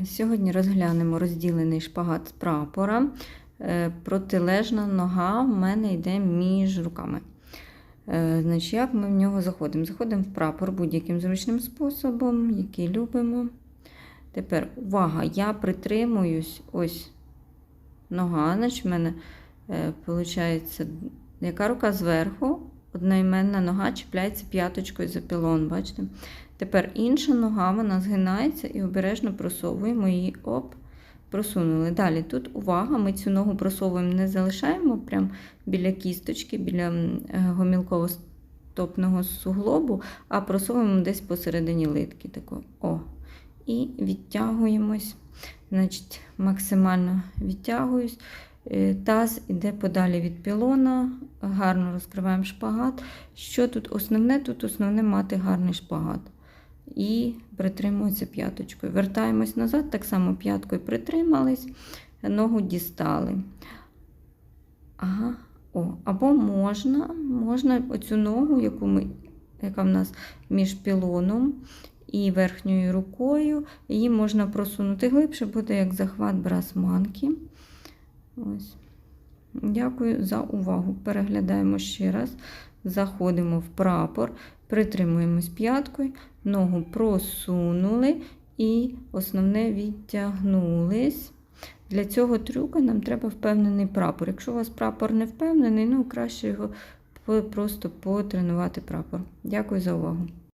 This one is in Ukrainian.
Е, Сьогодні розглянемо розділений шпагат з прапора. Е, Протилежна нога в мене йде між руками. Е, Значить, як ми в нього заходимо? Заходимо в прапор будь-яким зручним способом, який любимо. Тепер увага, я притримуюсь ось нога, значить в мене виходить, яка рука зверху, одноіменна нога чіпляється п'яточкою за пілон, бачите? Тепер інша нога, вона згинається і обережно просовуємо її, оп, просунули. Далі тут увага, ми цю ногу просовуємо, не залишаємо прямо біля кісточки, біля е, гомілково-стопного суглобу, а просовуємо десь посередині литки. Тако. О. І відтягуємось. Значить, максимально відтягуюсь. Е, Таз іде подалі від пілона, гарно розкриваємо шпагат. Що тут основне? Тут основне мати гарний шпагат. І притримується п'яточкою. Вертаємось назад, так само п'яткою притримались, ногу дістали. Ага. О, або можна, можна оцю ногу, яку ми, яка в нас між пілоном і верхньою рукою, її можна просунути глибше, буде як захват брасманки. Ось. Дякую за увагу. Переглядаємо ще раз. Заходимо в прапор, притримуємось п'яткою, ногу просунули і основне відтягнулись. Для цього трюка нам треба впевнений прапор. Якщо у вас прапор не впевнений, ну краще його просто потренувати прапор. Дякую за увагу.